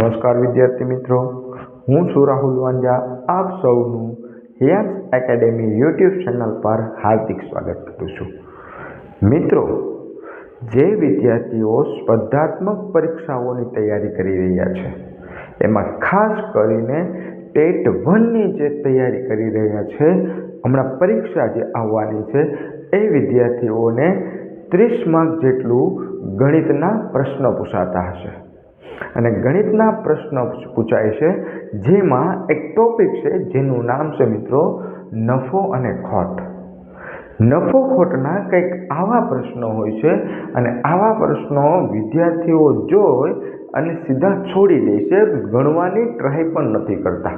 નમસ્કાર વિદ્યાર્થી મિત્રો. હું છું રાહુલ વાંજા આપ સૌનું હિયાન્સ એકેડેમી યુટ્યુબ ચેનલ પર હાર્દિક સ્વાગત કરું છું. મિત્રો, જે વિદ્યાર્થીઓ સ્પર્ધાત્મક પરીક્ષાઓની તૈયારી કરી રહ્યા છે, એમાં ખાસ કરીને ટેટ વનની જે તૈયારી કરી રહ્યા છે, હમણાં પરીક્ષા જે આવવાની છે, એ વિદ્યાર્થીઓને ત્રીસ માર્ક જેટલું ગણિતના પ્રશ્નો પૂછાતા હશે. અને ગણિતના પ્રશ્નો પૂછાય છે, જેમાં એક ટોપિક છે, જેનું નામ છે મિત્રો નફો અને ખોટ. નફો ખોટના કંઈક આવા પ્રશ્નો હોય છે અને આવા પ્રશ્નો વિદ્યાર્થીઓ જોઈ અને સીધા છોડી દે છે, ગણવાની ટ્રાય પણ નથી કરતા.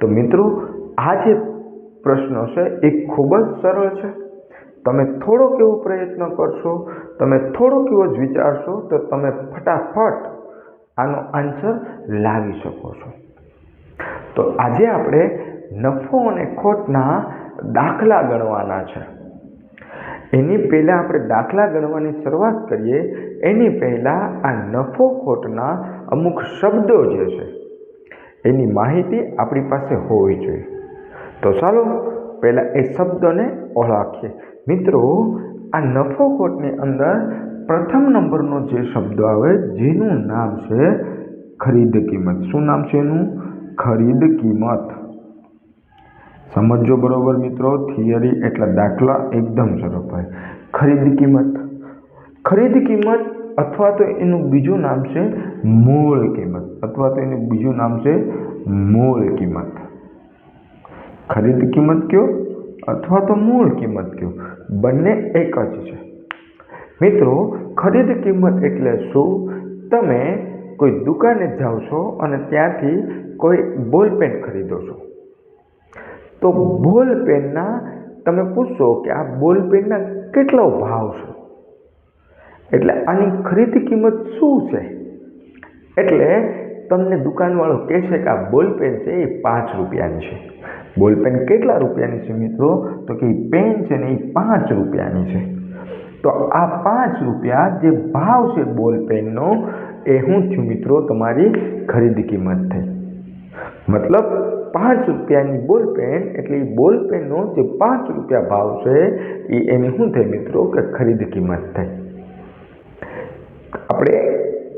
તો મિત્રો, આ જે પ્રશ્નો છે એ ખૂબ જ સરળ છે. તમે થોડોક એવો પ્રયત્ન કરશો, તમે થોડોક એવો જ વિચારશો, તો તમે ફટાફટ આનો આન્સર લાવી શકો છો. તો આજે આપણે નફો અને ખોટના દાખલા ગણવાના છે. એની પહેલાં આપણે દાખલા ગણવાની શરૂઆત કરીએ. એની પહેલાં આ નફો ખોટના અમુક શબ્દો જે છે, એની માહિતી આપણી પાસે હોવી જોઈએ. તો ચાલો પહેલાં એ શબ્દોને ઓળખીએ. મિત્રો, આ નફો ખોટની અંદર પ્રથમ નંબરનો જે શબ્દ આવે, જેનું નામ છે ખરીદ કિંમત. શું નામ છે એનું? ખરીદ કિંમત. સમજો બરોબર મિત્રો, થિયરી એટલે દાખલા એકદમ સરળ હોય. ખરીદ કિંમત. ખરીદ કિંમત અથવા તો એનું બીજું નામ છે મૂળ કિંમત. અથવા તો એનું બીજું નામ છે મૂળ કિંમત. ખરીદ કિંમત કયો? અથવા તો મૂળ કિંમત કયો? બંને એક જ છે. મિત્રો, ખરીદ કિંમત એટલે શું? તમે કોઈ દુકાને જાઓ છો અને ત્યાંથી કોઈ બોલ પેન ખરીદો છો. તો બોલ પેનના તમે પૂછશો કે આ બોલ પેનના કેટલો ભાવ છે? એટલે આની ખરીદ કિંમત શું છે? એટલે તમને દુકાનવાળો કહેશે કે આ બોલ પેન છે એ પાંચ રૂપિયાની છે. બોલ પેન કેટલા રૂપિયાની છે મિત્રો? તો કે પેન છે ને એ પાંચ રૂપિયાની છે. તો આ પાંચ રૂપિયા જે ભાવ છે બોલ પેનનો, એ શું થયું મિત્રો તમારી ખરીદી કિંમત થઈ. મતલબ પાંચ રૂપિયાની બોલ પેન, એટલે એ બોલ પેનનો જે પાંચ રૂપિયા ભાવ છે એ એની શું થઈ મિત્રો કે ખરીદ કિંમત થઈ. આપણે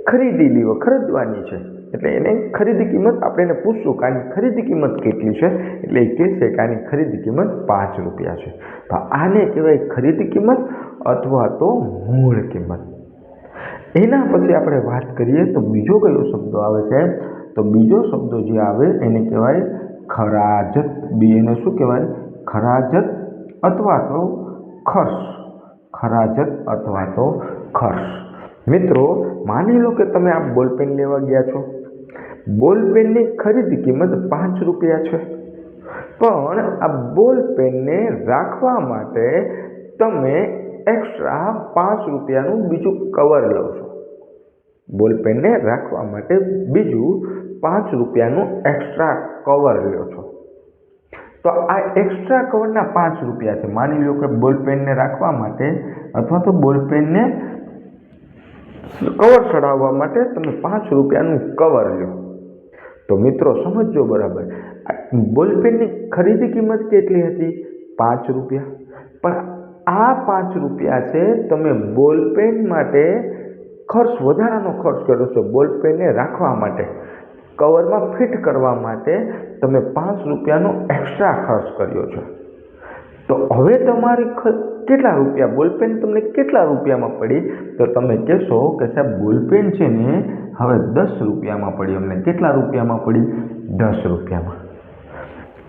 ખરીદી લીધો ખરીદવાની છે. એટલે એને ખરીદી કિંમત આપણે એને પૂછશું કે આની ખરીદી કિંમત કેટલી છે? એટલે એ કહેશે કે આની ખરીદી કિંમત પાંચ રૂપિયા છે. તો આને કહેવાય ખરીદી કિંમત અથવા તો મૂળ કિંમત. એના પછી આપણે વાત કરીએ તો બીજો કયો શબ્દ આવે છે? તો બીજો શબ્દ જે આવે એને કહેવાય ખરાજત. બી એને શું કહેવાય? ખરાજત અથવા તો ખર્ચ. ખરાજત અથવા તો ખર્ચ. મિત્રો, માની લો કે તમે આ બોલપેન લેવા ગયા છો. બોલપેનની ખરીદ કિંમત પાંચ રૂપિયા છે. પણ આ બોલપેનને રાખવા માટે તમે એક્સ્ટ્રા પાંચ રૂપિયાનું બીજું કવર લો છો. બોલપેનને રાખવા માટે બીજું પાંચ રૂપિયાનું એક્સ્ટ્રા કવર લો છો. તો આ એક્સ્ટ્રા કવરના પાંચ રૂપિયા છે. માની લો કે બોલપેનને રાખવા માટે અથવા તો બોલપેનને કવર ચડાવવા માટે તમે પાંચ રૂપિયાનું કવર લો. તો મિત્રો સમજો બરાબર. બોલપેનની ખરીદી કિંમત કેટલી હતી? પાંચ રૂપિયા. પણ આ પાંચ રૂપિયા છે, તમે બોલપેન માટે ખર્ચ, વધારાનો ખર્ચ કર્યો છો બોલપેનને રાખવા માટે. કવરમાં ફિટ કરવા માટે તમે પાંચ રૂપિયાનો એક્સ્ટ્રા ખર્ચ કર્યો છો. તો હવે તમારી કેટલા રૂપિયા બોલપેન તમને કેટલા રૂપિયામાં પડી? તો તમે કહેશો કે સાહેબ, બોલપેન છે ને, હવે દસ રૂપિયામાં પડી. અમને કેટલા રૂપિયામાં પડી? દસ રૂપિયામાં.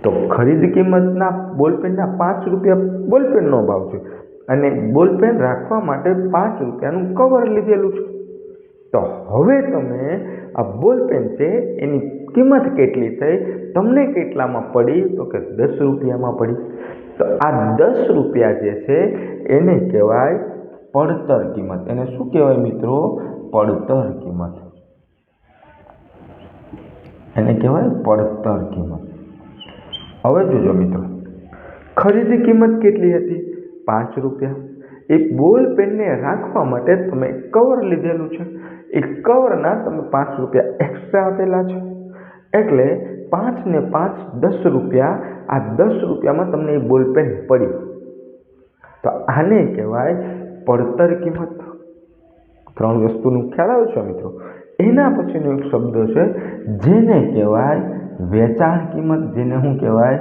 તો ખરીદ કિંમતના બોલપેનના પાંચ રૂપિયા બોલપેનનો ભાવ છે. અને બોલપેન રાખવા માટે પાંચ રૂપિયાનું કવર લીધેલું છે. તો હવે તમે આ બોલપેન છે, એની કિંમત કેટલી થઈ? તમને કેટલામાં પડી? તો કે દસ રૂપિયામાં પડી. તો આ દસ રૂપિયા જે છે, એને કહેવાય પડતર કિંમત. એને શું કહેવાય મિત્રો? પડતર કિંમત. એને કહેવાય પડતર કિંમત. હવે જોજો મિત્રો. ખરીદી કિંમત કેટલી હતી? પાંચ રૂપિયા. એ બોલ પેનને રાખવા માટે તમે કવર લીધેલું છે. એ કવરના તમે પાંચ રૂપિયા એક્સ્ટ્રા આપેલા છે. એટલે પાંચ ને પાંચ દસ રૂપિયા, આ દસ રૂપિયામાં તમને એ બોલ પેન પડી. તો આને કહેવાય પડતર કિંમત. ત્રણ વસ્તુનું ખ્યાલ આવે છે મિત્રો? એના પછીનો એક શબ્દ છે, જેને કહેવાય વેચાણ કિંમત, જેને શું કહેવાય?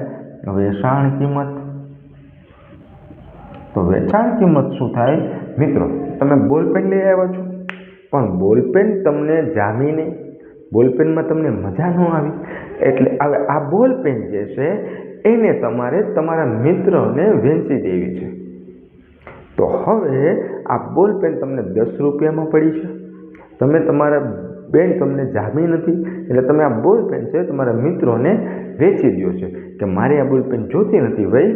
વેચાણ કિંમત. તો વેચાણ કિંમત શું થાય? મિત્રો, તમે બોલપેન લઈ આવ્યા છો. પણ બોલપેન તમને જામી નહીં બોલપેનમાં તમને મજા ન આવી? એટલે હવે આ બોલપેન જે છે, એને તમારે તમારા મિત્રને વેચી દેવી છે. તો હવે આ બોલપેન તમને દસ રૂપિયામાં પડી છે. તમે તમારા બેન તમને જામી નથી, એટલે તમે આ બોલપેન છે તમારા મિત્રોને વેચી દો છે કે મારે આ બોલપેન જોતી નથી ભાઈ,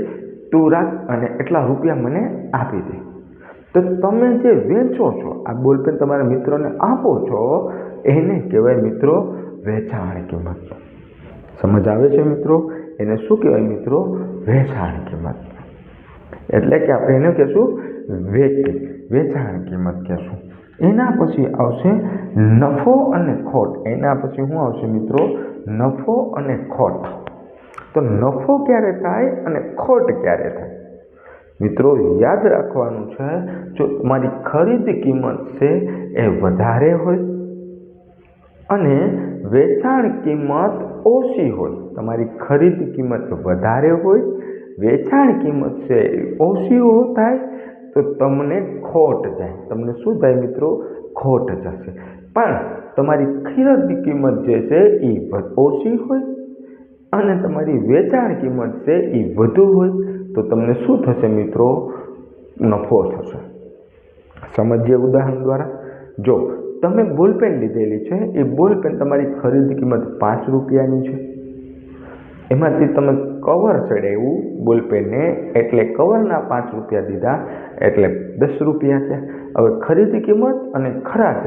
તું રાખ અને એટલા રૂપિયા મને આપી દે. તો તમે જે વેચો છો, આ બોલપેન તમારા મિત્રોને આપો છો, એને કહેવાય મિત્રો વેચાણ કિંમત. સમજ આવે છે મિત્રો? એને શું કહેવાય મિત્રો? વેચાણ કિંમત. એટલે કે આપણે એને કહેશું વેચી, વેચાણ કિંમત કહેશું. એના પછી આવશે નફો અને ખોટ. એના પછી શું આવશે મિત્રો? નફો અને ખોટ. તો નફો ક્યારે થાય અને ખોટ ક્યારે થાય? મિત્રો, યાદ રાખવાનું છે, જો તમારી ખરીદ કિંમત છે એ વધારે હોય અને વેચાણ કિંમત ઓછી હોય, તમારી ખરીદ કિંમત વધારે હોય, વેચાણ કિંમત છે ઓછી થાય, તો તમને ખોટ જાય. તમને શું થાય મિત્રો? ખોટ જશે. પણ તમારી ખરીદ કિંમત જે છે એ ઓછી હોય અને તમારી વેચાણ કિંમત છે એ વધુ હોય તો તમને શું થશે મિત્રો? નફો થશે. સમજીએ ઉદાહરણ દ્વારા? જો તમે બોલપેન લીધેલી છે, એ બોલપેન તમારી ખરીદ કિંમત પાંચ રૂપિયાની છે. એમાંથી તમે કવર ચડાવ્યું બોલપેનને એટલે કવરના પાંચ રૂપિયા દીધા, એટલે દસ રૂપિયા થયા. હવે ખરીદી કિંમત અને ખરાજ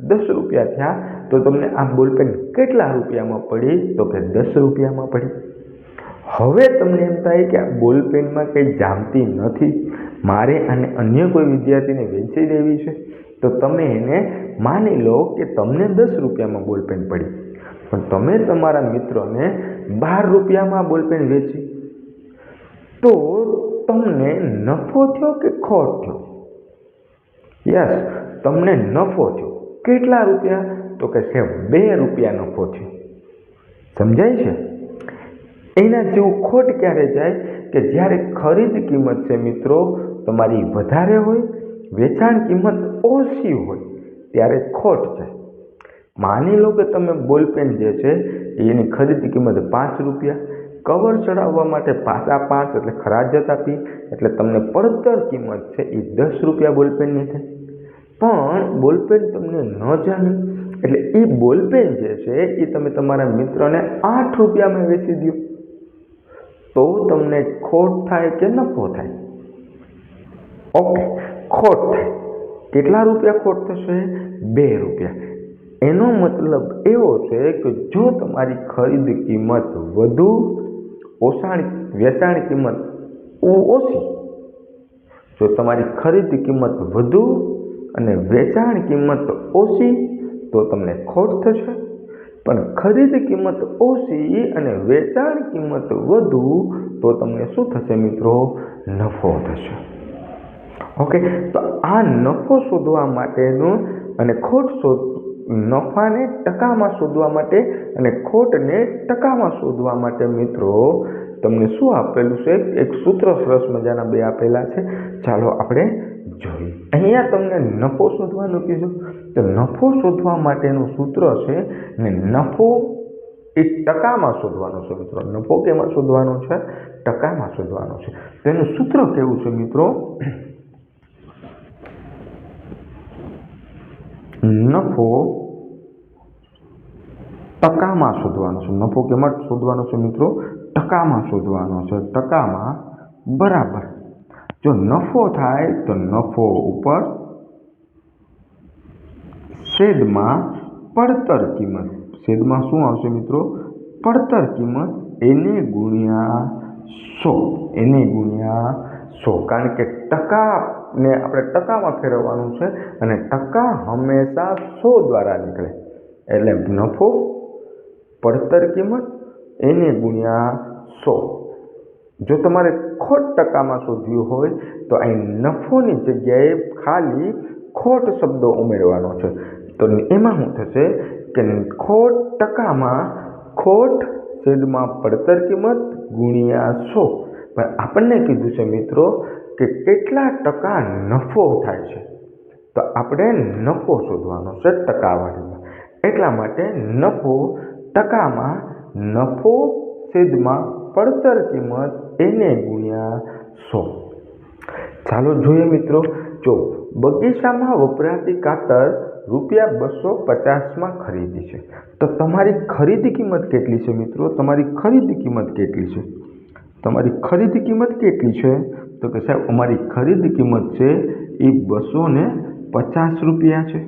દસ રૂપિયા થયા, તો તમને આ બોલપેન કેટલા રૂપિયામાં પડી? તો કે દસ રૂપિયામાં પડી. હવે તમને એમ થાય કે આ બોલપેનમાં કંઈ જામતી નથી. મારે આને અન્ય કોઈ વિદ્યાર્થીને વેચી દેવી છે? તો તમે એને માની લો કે તમને દસ રૂપિયામાં બોલપેન પડી. પણ તમે તમારા મિત્રોને બાર રૂપિયામાં બોલપેન વેચી. તો તમને નફો થયો કે ખોટ થયો? યસ, તમને નફો થયો. કેટલા રૂપિયા? તો કે છે બે રૂપિયા નફો થયો. સમજાય છે? એના જેવું ખોટ ક્યારે જાય કે જ્યારે ખરીદ કિંમત છે મિત્રો તમારી વધારે હોય, વેચાણ કિંમત ઓછી હોય, ત્યારે ખોટ જાય. માની લો કે તમે બોલપેન જે છે, એની ખરીદ કિંમત પાંચ રૂપિયા, કવર ચડાવવા માટે પાછા પાંચ એટલે ખરાજત આપી એટલે તમને પડતર કિંમત છે એ દસ રૂપિયા બોલપેનની થાય. પણ બોલપેન તમને ન જાણે, એટલે એ બોલપેન જે છે એ તમે તમારા મિત્રને આઠ રૂપિયામાં વેચી દો તો તમને ખોટ થાય કે નફો થાય? ઓકે, ખોટ થાય. કેટલા રૂપિયા ખોટ થશે? બે રૂપિયા. એનો મતલબ એવો છે કે જો તમારી ખરીદ કિંમત વધુ ઓછાણ વેચાણ કિંમત ઓછી, જો તમારી ખરીદ કિંમત વધુ અને વેચાણ કિંમત ઓછી, તો તમને ખોટ થશે. પણ ખરીદ કિંમત ઓછી અને વેચાણ કિંમત વધુ, તો તમને શું થશે મિત્રો? નફો થશે. ઓકે તો આ નફો શોધવા માટેનું અને ખોટ શોધ, નફાને ટકામાં શોધવા માટે અને ખોટને ટકામાં શોધવા માટે મિત્રો, તમને શું આપેલું છે? એક સૂત્ર સરસ મજાના બે આપેલા છે. ચાલો આપણે જોઈએ. અહીંયા તમને નફો શોધવાનું કીધું. તો નફો શોધવા માટેનું સૂત્ર છે ને નફો એ ટકામાં શોધવાનો છે મિત્રો. નફો કેમાં શોધવાનો છે? ટકામાં શોધવાનો છે. તો એનું સૂત્ર કેવું છે મિત્રો? નફો ટકામાં શોધવાનો છે. નફો કેમાં શોધવાનો છે મિત્રો? ટકામાં શોધવાનો છે. ટકામાં બરાબર. જો નફો થાય, તો નફો ઉપર છેદમાં પડતર કિંમત. છેદમાં શું આવશે મિત્રો? પડતર કિંમત એને ગુણ્યા સો. એને ગુણ્યા સો. કારણ કે ટકાને આપણે ટકામાં ફેરવવાનું છે અને ટકા હંમેશા સો દ્વારા નીકળે. એટલે નફો પડતર કિંમત એને ગુણ્યા સો. જો તમારે ખોટ ટકામાં શોધ્યું હોય તો અહીં નફોની જગ્યાએ ખાલી ખોટ શબ્દો ઉમેરવાનો છે. તો એમાં શું થશે કે ખોટ ટકામાં ખોટ છેદમાં પડતર કિંમત ગુણ્યા સો. પણ આપણને કીધું છે મિત્રો કે કેટલા ટકા નફો થાય છે? તો આપણે નફો શોધવાનો છે ટકાવારીમાં. એટલા માટે નફો ટકામાં નફો છેદમાં પડતર કિંમત એને ગુણ્યા સો. ચાલો જોઈએ મિત્રો, જો બગીચામાં વપરાતી કાતર રૂપિયા બસો પચાસમાં ખરીદી છે. તો તમારી ખરીદી કિંમત કેટલી છે મિત્રો? તમારી ખરીદી કિંમત કેટલી છે? તમારી ખરીદી કિંમત કેટલી છે? તો કે સાહેબ, અમારી ખરીદી કિંમત છે એ બસો ને પચાસ રૂપિયા છે.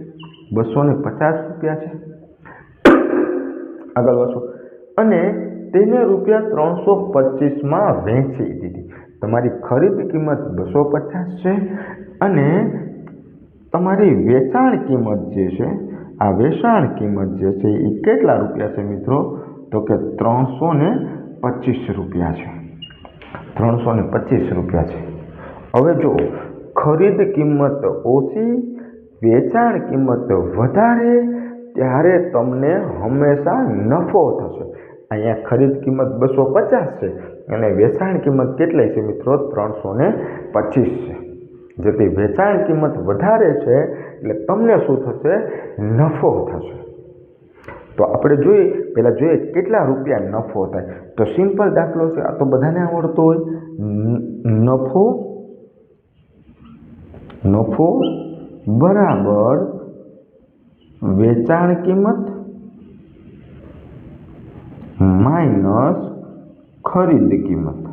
બસો ને પચાસ રૂપિયા છે. આગળ વાંચો અને તેને રૂપિયા ત્રણસો પચીસમાં વેચી દીધી. તમારી ખરીદ કિંમત બસો પચાસ છે અને તમારી વેચાણ કિંમત જે છે, આ વેચાણ કિંમત જે છે એ કેટલા રૂપિયા છે મિત્રો? તો કે ત્રણસો ને પચીસ રૂપિયા છે. ત્રણસો ને પચીસ રૂપિયા છે. હવે જો ખરીદ કિંમત ઓછી, વેચાણ કિંમત વધારે, ત્યારે તમને હંમેશા નફો થશે. અહીંયા ખરીદ કિંમત બસો પચાસ છે અને વેચાણ કિંમત કેટલી છે મિત્રો? ત્રણસો ને પચીસ છે. જેથી વેચાણ કિંમત વધારે છે એટલે તમને શું થશે? નફો થશે. તો આપણે જોઈએ, પહેલાં જોઈએ કેટલા રૂપિયા નફો થાય. તો સિમ્પલ દાખલો છે, આ તો બધાને આવડતો હોય. નફો નફો બરાબર વેચાણ કિંમત માઇનસ ખરીદ કિંમત.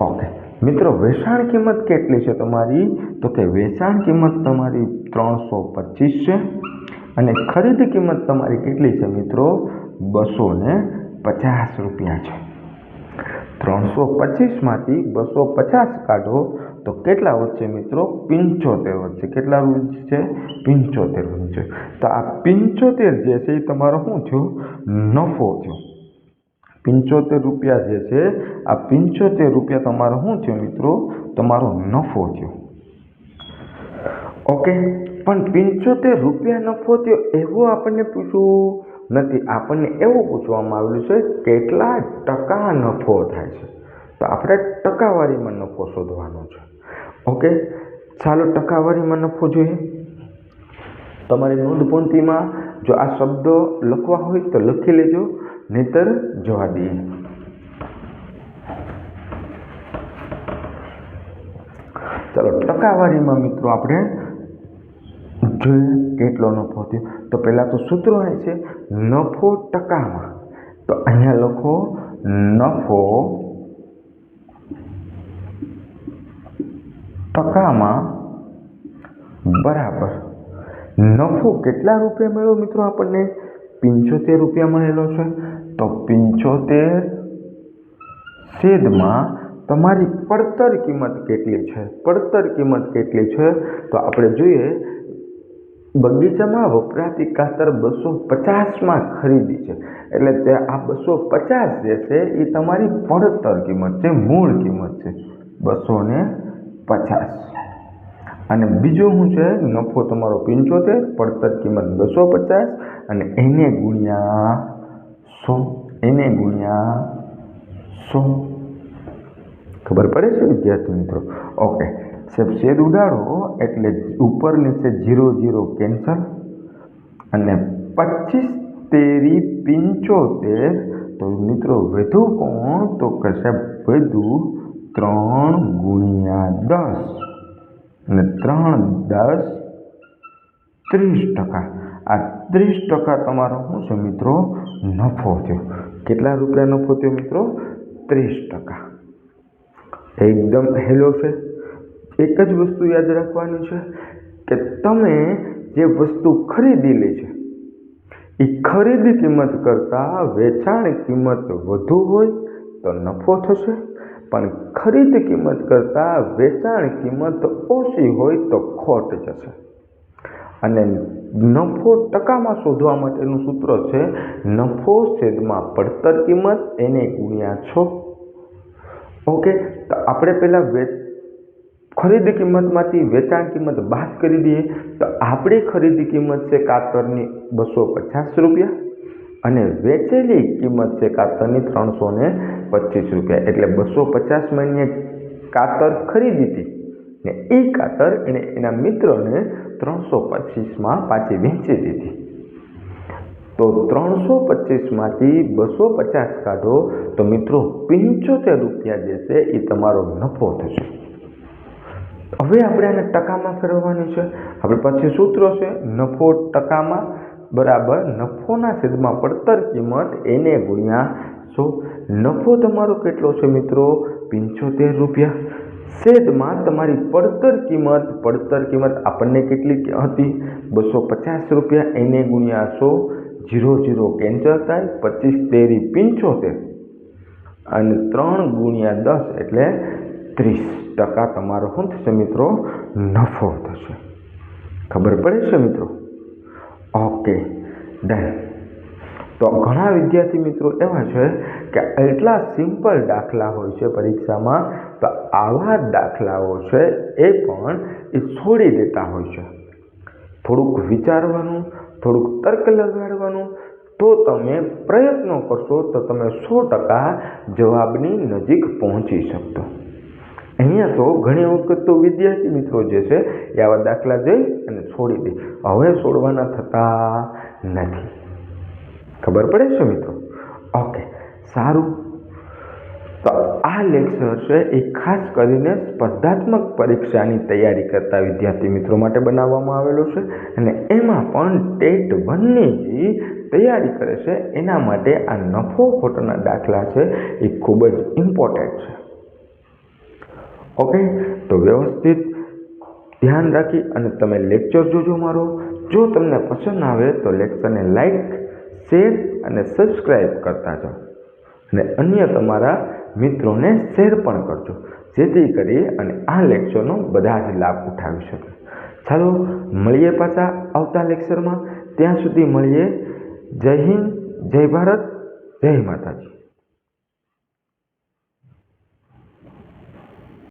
ઓકે, મિત્રો, વેચાણ કિંમત કેટલી છે તમારી? તો કે વેચાણ કિંમત તમારી ત્રણસો પચીસ છે અને ખરીદ કિંમત તમારી કેટલી છે મિત્રો? બસો ને પચાસ રૂપિયા છે. ત્રણસો પચીસમાંથી બસો પચાસ કાઢો તો કેટલા વધશે મિત્રો? પંચોતેર વધશે કેટલા વધશે પંચોતેર વધશે તો આ પંચોતેર જે છે એ તમારો શું થયો? નફો થયો. પંચોતેર રૂપિયા જે છે, આ પંચોતેર રૂપિયા તમારો શું થયો મિત્રો? તમારો નફો થયો. ઓકે? પણ પંચોતેર રૂપિયા નફો થયો એવું આપણને પૂછવું નથી. આપણને એવું પૂછવામાં આવેલું છે, કેટલા ટકા નફો થાય છે? તો આપણે ટકાવારીમાં નફો શોધવાનો છે. ઓકે? ચાલો ટકાવારીમાં નફો જોઈએ. તમારી નોંધપોંથીમાં જો આ શબ્દો લખવા હોય તો લખી લેજો, નહીતર જવા દઈએ. ચાલો, ટકાવારીમાં મિત્રો આપણે જોઈએ કેટલો નફો થયો. તો પહેલાં તો સૂત્ર હોય છે, નફો ટકામાં. તો અહીંયા લખો, નફો ટકામાં બરાબર. નફો કેટલા રૂપિયા મળ્યો મિત્રો આપણને? પંચોતેર રૂપિયા મળેલો છે. તો પંચોતેર છેદમાં તમારી પડતર કિંમત કેટલી છે? પડતર કિંમત કેટલી છે? તો આપણે જોઈએ, બગીચામાં વપરાતી કાતર બસો પચાસમાં ખરીદી છે. એટલે તે આ બસો પચાસ જે છે, એ તમારી પડતર કિંમત છે, મૂળ કિંમત છે. બસો ને પચાસ. અને બીજો શું છે, નફો તમારો પંચોતેર, પડતર કિંમત બસો પચાસ, અને એને ગુણ્યા સો, એને ગુણ્યા સો. ખબર પડે છે વિદ્યાર્થી મિત્રો? ઓકે સાહેબ શેદ ઉડાડો એટલે ઉપર નીચે જીરો જીરો કેન્સલ. અને પચીસ તેરી પંચોતેર, તો મિત્રો વધુ કોણ? તો કે સાહેબ વધુ ત્રણ ગુણ્યા દસ. અને ત્રણ દસ ત્રીસ ટકા. આ ત્રીસ ટકા તમારો શું છે મિત્રો? નફો થયો. કેટલા રૂપિયા નફો થયો મિત્રો? ત્રીસ ટકા. એકદમ હેલો છે. એક જ વસ્તુ યાદ રાખવાની છે કે તમે જે વસ્તુ ખરીદેલી છે, એ ખરીદી કિંમત કરતાં વેચાણ કિંમત વધુ હોય તો નફો થશે. પણ ખરીદ કિંમત કરતાં વેચાણ કિંમત ઓછી હોય તો ખોટ જશે. અને નફો ટકામાં શોધવા માટેનું સૂત્ર છે, નફો છેદમાં પડતર કિંમત, એને ગુણ્યા છો. ઓકે, તો આપણે પહેલાં વે, ખરીદ કિંમતમાંથી વેચાણ કિંમત બાદ કરી દઈએ. તો આપણી ખરીદી કિંમત છે કાતરની બસો પચાસ રૂપિયા અને વેચેલી કિંમત છે કાતરની ત્રણસો ને પચીસ રૂપિયા. એટલે બસો પચાસમાં મહિને કાતર ખરીદી હતી. ને એ કાતર એણે એના મિત્રોને ત્રણસો પચીસમાં પાછી વેચી દીધી. તો ત્રણસો પચીસમાંથી બસો પચાસ કાઢો, તો મિત્રો પંચોતેર રૂપિયા જે છે એ તમારો નફો થશે. હવે આપણે આને ટકામાં ફેરવવાની છે. આપણે પછી સૂત્રો છે, નફો ટકામાં બરાબર નફોના છેદમાં પડતર કિંમત એને ગુણ્યા સો નફો તમારો કેટલો છે મિત્રો? પંચોતેર રૂપિયા. છેદમાં તમારી પડતર કિંમત પડતર કિંમત આપણને કેટલી હતી? બસો પચાસ રૂપિયા. એને ગુણ્યા સો જીરો જીરો કેન્સલ થાય, પચીસ તેરી પંચોતેર. અને ત્રણ ગુણ્યા દસ એટલે ત્રીસ ટકા તમારો શું થશે મિત્રો? નફો થશે. ખબર પડે છે મિત્રો? Okay, done. તો ઘણા વિદ્યાર્થી મિત્રો એવા છે કે એટલા સિમ્પલ દાખલા હોય છે પરીક્ષામાં, તો આવા દાખલાઓ છે એ પણ એ છોડી દેતા હોય છે. થોડુંક વિચારવાનું, થોડુંક તર્ક લગાડવાનું, તો તમે પ્રયત્નો કરશો તો તમે સો ટકા જવાબની નજીક પહોંચી શકશો. અહીંયા તો ઘણી વખત તો વિદ્યાર્થી મિત્રો જે છે એ આવા દાખલા જઈ અને છોડી દે. હવે છોડવાના થતા નથી. ખબર પડે છે મિત્રો? ઓકે, સારું. તો આ લેક્ચર છે એ ખાસ કરીને સ્પર્ધાત્મક પરીક્ષાની તૈયારી કરતા વિદ્યાર્થી મિત્રો માટે બનાવવામાં આવેલો છે અને એમાં પણ ટેટ વનની જે તૈયારી કરે છે. એના માટે આ નફો ખોટોના દાખલા છે એ ખૂબ જ ઇમ્પોર્ટન્ટ છે. ઓકે તો વ્યવસ્થિત ધ્યાન રાખી અને તમે લેક્ચર જોજો મારો. જો તમને પસંદ આવે તો લેક્ચરને લાઈક શેર અને સબસ્ક્રાઈબ કરતા જાઓ. અને અન્ય તમારા મિત્રોને શેર પણ કરજો. જેથી કરી અને આ લેક્ચરનો બધા જ લાભ ઉઠાવી શકે. ચાલો, મળીએ પાછા આવતા લેક્ચરમાં ત્યાં સુધી મળીએ. જય હિન્દ, જય ભારત, જય માતાજી.